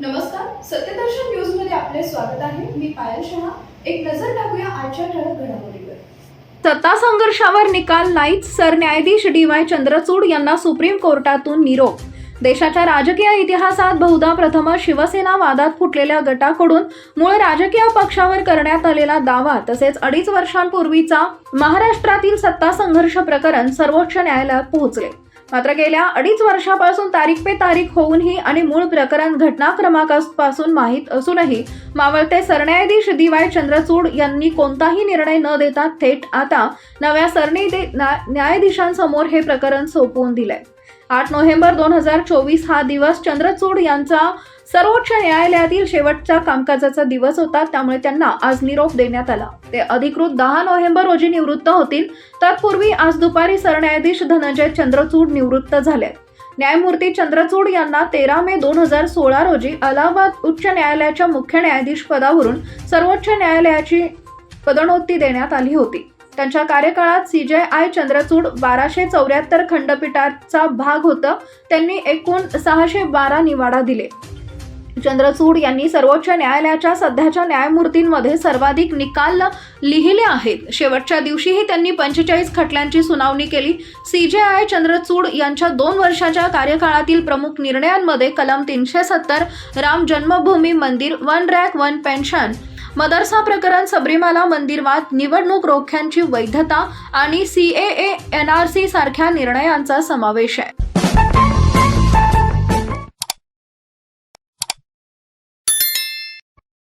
नमस्कार सत्यदर्शन न्यूजमध्ये आपले स्वागत आहे. मी पायल शहा. एक नजर टाकूया आजच्या ठळक घडामोडीवर. सत्ता संघर्षावर निकाल नाहीच सरन्यायाधीश डी वाय चंद्रचूड यांना सुप्रीम कोर्टातून निरोप. देशाच्या राजकीय इतिहासात बहुधा प्रथमच शिवसेना वादात फुटलेल्या गटाकडून मूळ राजकीय पक्षावर करण्यात आलेला दावा तसेच अडीच वर्षांपूर्वीचा महाराष्ट्रातील सत्ता संघर्ष प्रकरण सर्वोच्च न्यायालयात पोहोचले. मात्र गेल्या अडीच वर्षापासून तारीख पे तारीख होऊनही आणि मूळ प्रकरण घटनाक्रमांकापासून माहीत असूनही मावळते सरन्यायाधीश डी वाय चंद्रचूड यांनी कोणताही निर्णय न देता थेट आता नव्या सरन्यायाधीशांसमोर न्यायाधीशांसमोर हे प्रकरण सोपवून दिलंय. आठ नोव्हेंबर दोन हजार चोवीस हा दिवस चंद्रचूड यांचा सर्वोच्च न्यायालयातील शेवटचा कामकाजाचा दिवस होता. त्यामुळे त्यांना आज निरोप देण्यात आला. ते अधिकृत दहा नोव्हेंबर रोजी निवृत्त होतील. तत्पूर्वी आज दुपारी सरन्यायाधीश धनंजय चंद्रचूड निवृत्त झाले. न्यायमूर्ती चंद्रचूड यांना तेरा मे दोन हजार सोळा रोजी अलाहाबाद उच्च न्यायालयाच्या मुख्य न्यायाधीश पदावरून सर्वोच्च न्यायालयाची पदोन्नती देण्यात आली होती. त्यांच्या कार्यकाळात सीजे आय चंद्रचूड बाराशे चौऱ्याहत्तर खंडपीठाचा भाग होतं. त्यांनी एकूण सहाशे बारा निवाडा दिले. चंद्रचूड यांनी सर्वोच्च न्यायालयाच्या सध्याच्या न्यायमूर्तींमध्ये सर्वाधिक निकाल लिहिले आहेत. शेवटच्या दिवशीही त्यांनी पंचेचाळीस खटल्यांची सुनावणी केली. सीजेआय चंद्रचूड यांच्या दोन वर्षाच्या कार्यकाळातील प्रमुख निर्णयांमध्ये कलम तीनशे सत्तर राम जन्मभूमी मंदिर वन रॅक वन पेन्शन मदरसा प्रकरण सबरीमाला मंदिरवाद निवडणूक रोख्यांची वैधता आणि C A N R C सारख्या निर्णयांचा समावेश आहे.